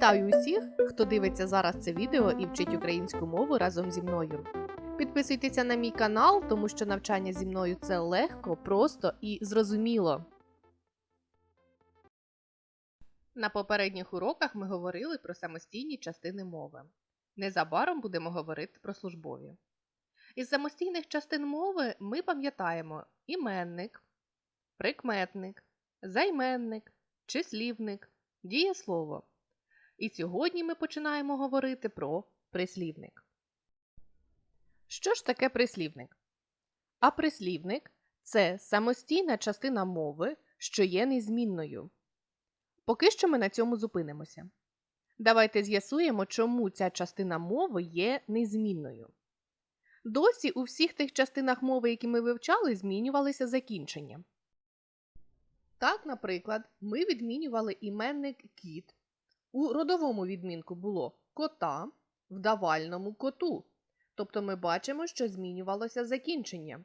Вітаю усіх, хто дивиться зараз це відео і вчить українську мову разом зі мною. Підписуйтеся на мій канал, тому що навчання зі мною це легко, просто і зрозуміло. На попередніх уроках ми говорили про самостійні частини мови. Незабаром будемо говорити про службові. Із самостійних частин мови ми пам'ятаємо іменник, прикметник, займенник, числівник, дієслово. І сьогодні ми починаємо говорити про прислівник. Що ж таке прислівник? А прислівник це самостійна частина мови, що є незмінною. Поки що ми на цьому зупинимося. Давайте з'ясуємо, чому ця частина мови є незмінною. Досі у всіх тих частинах мови, які ми вивчали, змінювалися закінчення. Так, наприклад, ми відмінювали іменник кіт. У родовому відмінку було кота, в давальному коту. Тобто ми бачимо, що змінювалося закінчення.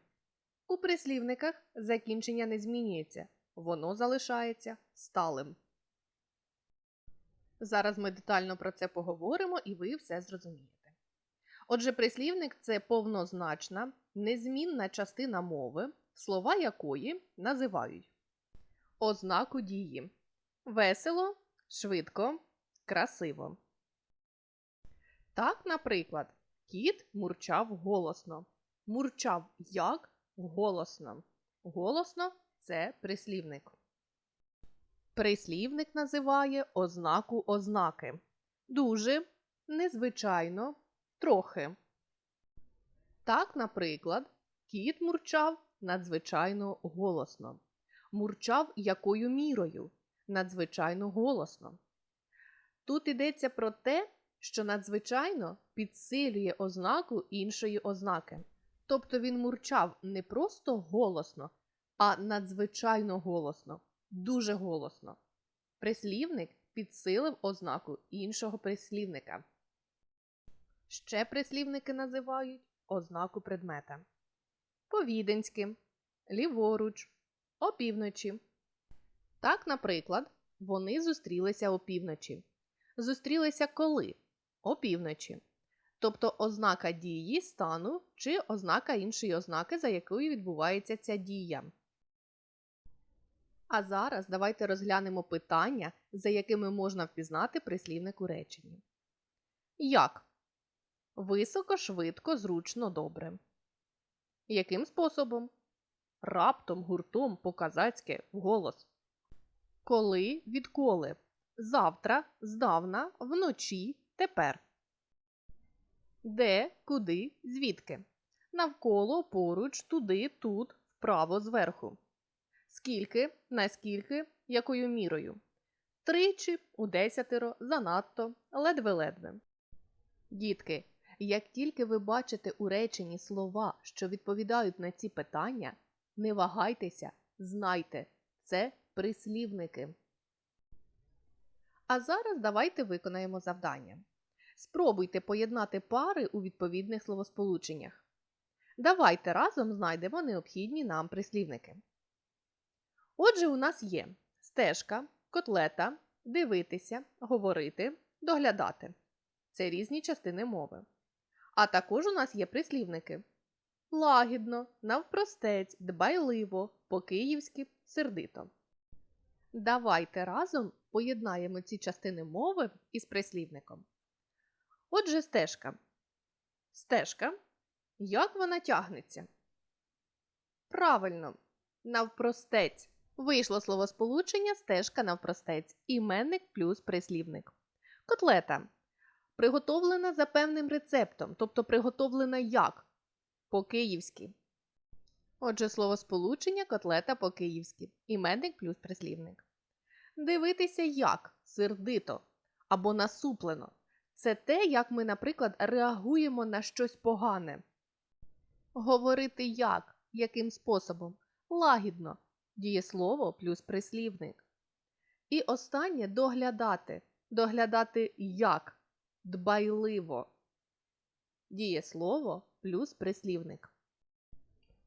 У прислівниках закінчення не змінюється, воно залишається сталим. Зараз ми детально про це поговоримо і ви все зрозумієте. Отже, прислівник це повнозначна, незмінна частина мови, слова якої називають ознаку дії весело, швидко, красиво. Так, наприклад, кіт мурчав голосно. Мурчав як голосно. Голосно це прислівник. Прислівник називає ознаку ознаки. Дуже, незвичайно, трохи. Так, наприклад, кіт мурчав надзвичайно голосно. Мурчав якою мірою? Надзвичайно голосно. Тут йдеться про те, що надзвичайно підсилює ознаку іншої ознаки. Тобто він мурчав не просто голосно, а надзвичайно голосно, дуже голосно. Прислівник підсилив ознаку іншого прислівника. Ще прислівники називають ознаку предмета. Повіденськи, ліворуч, опівночі. Так, наприклад, вони зустрілися опівночі. Зустрілися коли? Опівночі. Тобто ознака дії, стану чи ознака іншої ознаки, за якою відбувається ця дія. А зараз давайте розглянемо питання, за якими можна впізнати прислівник у реченні. Як? Високо, швидко, зручно, добре. Яким способом? Раптом, гуртом, по-казацьки, вголос. Коли, відколи. Завтра, здавна, вночі, тепер. Де, куди, звідки. Навколо, поруч, туди, тут, вправо, зверху. Скільки, наскільки, якою мірою. Тричі, у десятеро, занадто, ледве-ледве. Дітки, як тільки ви бачите у реченні слова, що відповідають на ці питання, не вагайтеся, знайте, це прислівники. А зараз давайте виконаємо завдання. Спробуйте поєднати пари у відповідних словосполученнях. Давайте разом знайдемо необхідні нам прислівники. Отже, у нас є стежка, котлета, дивитися, говорити, доглядати. Це різні частини мови. А також у нас є прислівники лагідно, навпростець, дбайливо, по-київськи, сердито. Давайте разом поєднаємо ці частини мови із прислівником. Отже, стежка. Стежка. Як вона тягнеться? Правильно, навпростець. Вийшло словосполучення стежка навпростець. Іменник плюс прислівник. Котлета. Приготовлена за певним рецептом, тобто приготовлена як? По-київськи. Отже, словосполучення котлета по-київськи. Іменник плюс прислівник. Дивитися як сердито або насуплено. Це те, як ми, наприклад, реагуємо на щось погане. Говорити як, яким способом? Лагідно. Дієслово плюс прислівник. І останнє доглядати. Доглядати як? Дбайливо. Дієслово плюс прислівник.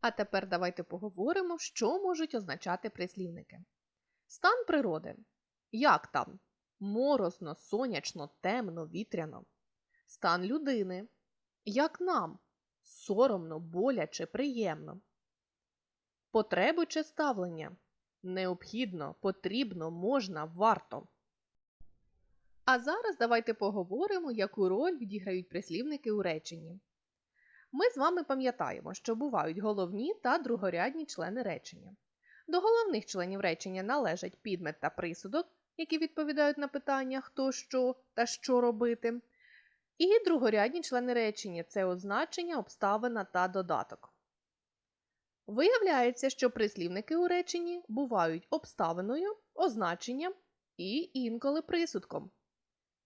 А тепер давайте поговоримо, що можуть означати прислівники. Стан природи. Як там? Морозно, сонячно, темно, вітряно. Стан людини. Як нам? Соромно, боляче, приємно. Потреби чи ставлення. Необхідно, потрібно, можна, варто. А зараз давайте поговоримо, яку роль відіграють прислівники у реченні. Ми з вами пам'ятаємо, що бувають головні та другорядні члени речення. До головних членів речення належать підмет та присудок, які відповідають на питання хто що та що робити. І другорядні члени речення це означення, обставина та додаток. Виявляється, що прислівники у реченні бувають обставиною, означенням і інколи присудком.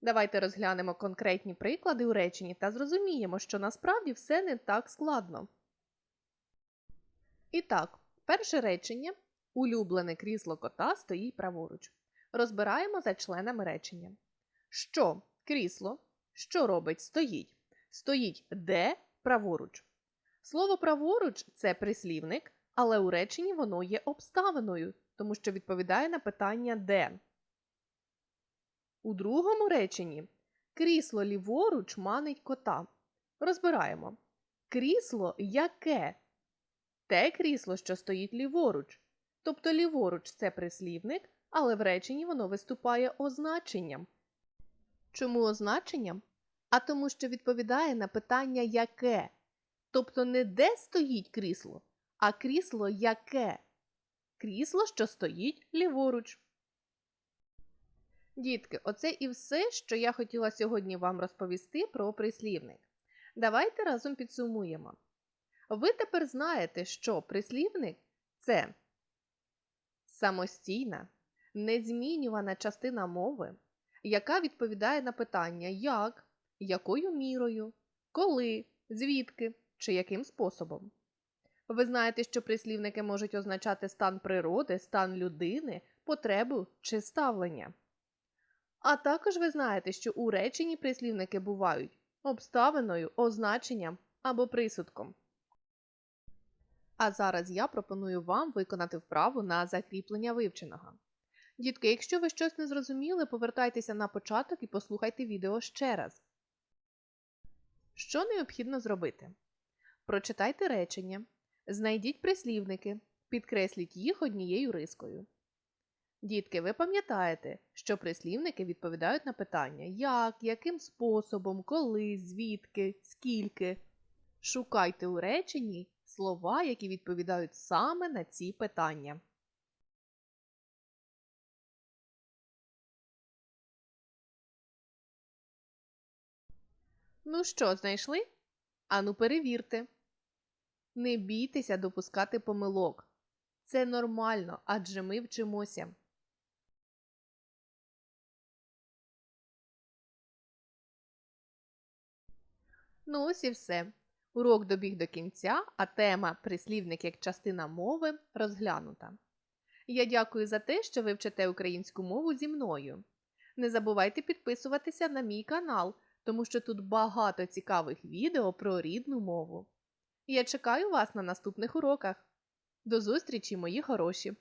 Давайте розглянемо конкретні приклади у реченні та зрозуміємо, що насправді все не так складно. І так, перше речення улюблене крісло кота стоїть праворуч. Розбираємо за членами речення. Що крісло, що робить стоїть? Стоїть де праворуч. Слово праворуч це прислівник, але у реченні воно є обставиною, тому що відповідає на питання де. У другому реченні крісло ліворуч манить кота. Розбираємо. Крісло яке? Те крісло, що стоїть ліворуч. Тобто ліворуч це прислівник, але в реченні воно виступає означенням. Чому означенням? А тому, що відповідає на питання яке. Тобто не де стоїть крісло, а крісло яке. Крісло, що стоїть ліворуч. Дітки, оце і все, що я хотіла сьогодні вам розповісти про прислівник. Давайте разом підсумуємо. Ви тепер знаєте, що прислівник це самостійна, незмінювана частина мови, яка відповідає на питання як, якою мірою, коли, звідки чи яким способом. Ви знаєте, що прислівники можуть означати стан природи, стан людини, потребу чи ставлення. А також ви знаєте, що у реченні прислівники бувають обставиною, означенням або присудком. А зараз я пропоную вам виконати вправу на закріплення вивченого. Дітки, якщо ви щось не зрозуміли, повертайтеся на початок і послухайте відео ще раз. Що необхідно зробити? Прочитайте речення, знайдіть прислівники, підкресліть їх однією рискою. Дітки, ви пам'ятаєте, що прислівники відповідають на питання як, яким способом, коли, звідки, скільки. Шукайте у реченні слова, які відповідають саме на ці питання. Ну що, знайшли? Ану, перевірте. Не бійтеся допускати помилок. Це нормально, адже ми вчимося. Ну ось і все. Урок добіг до кінця, а тема прислівник як частина мови розглянута. Я дякую за те, що ви вчите українську мову зі мною. Не забувайте підписуватися на мій канал, тому що тут багато цікавих відео про рідну мову. Я чекаю вас на наступних уроках. До зустрічі, мої хороші!